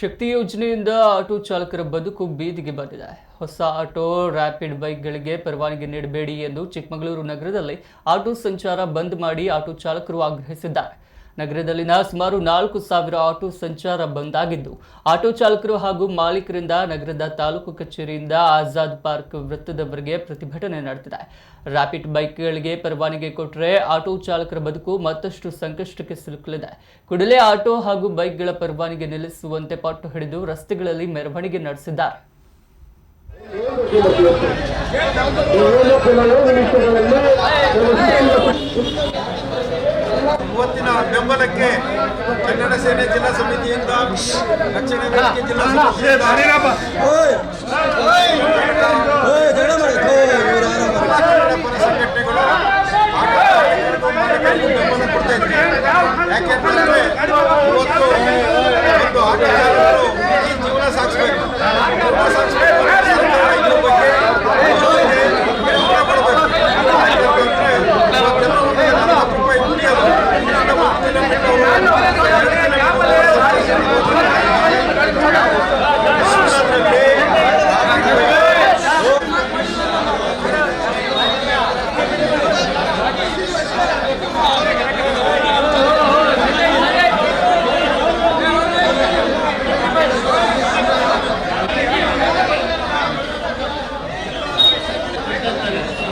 ಶಕ್ತಿ ಯೋಜನೆಯಿಂದ ಆಟೋ ಚಾಲಕರ ಬದುಕು ಬೀದಿಗೆ ಬಂದಿದೆ. ಹೊಸ ಆಟೋ ರ್ಯಾಪಿಡ್ ಬೈಕ್ಗಳಿಗೆ ಪರವಾನಗಿ ನೀಡಬೇಡಿ ಎಂದು ಚಿಕ್ಕಮಗಳೂರು ನಗರದಲ್ಲಿ ಆಟೋ ಸಂಚಾರ ಬಂದ್ ಮಾಡಿ ಆಟೋ ಚಾಲಕರು ಆಗ್ರಹಿಸಿದ್ದಾರೆ. ನಗರದಲ್ಲಿನ ಸುಮಾರು ನಾಲ್ಕು ಸಾವಿರ ಆಟೋ ಸಂಚಾರ ಬಂದ್ ಆಗಿದ್ದು, ಆಟೋ ಚಾಲಕರು ಹಾಗೂ ಮಾಲೀಕರಿಂದ ನಗರದ ತಾಲೂಕು ಕಚೇರಿಯಿಂದ ಆಜಾದ್ ಪಾರ್ಕ್ ವೃತ್ತದವರೆಗೆ ಪ್ರತಿಭಟನೆ ನಡೆದಿದೆ. ರ್ಯಾಪಿಡ್ ಬೈಕ್ಗಳಿಗೆ ಪರವಾನಗಿ ಕೊಟ್ಟರೆ ಆಟೋ ಚಾಲಕರ ಬದುಕು ಮತ್ತಷ್ಟು ಸಂಕಷ್ಟಕ್ಕೆ ಸಿಲುಕಲಿದೆ. ಕೂಡಲೇ ಆಟೋ ಹಾಗೂ ಬೈಕ್ಗಳ ಪರವಾನಗಿ ನಿಲ್ಲಿಸುವಂತೆ ಪಟ್ಟು ಹಿಡಿದು ರಸ್ತೆಗಳಲ್ಲಿ ಮೆರವಣಿಗೆ ನಡೆಸಿದ್ದಾರೆ. ಸೇನೆ ಜಿಲ್ಲಾ ಸಮಿತಿಯಿಂದ ದಕ್ಷಿಣ ವೇದಿಕೆ ಜಿಲ್ಲಾ ಸಂಘಟನೆಗಳು ಯಾಕೆಂತಂದ್ರೆ ಇವತ್ತು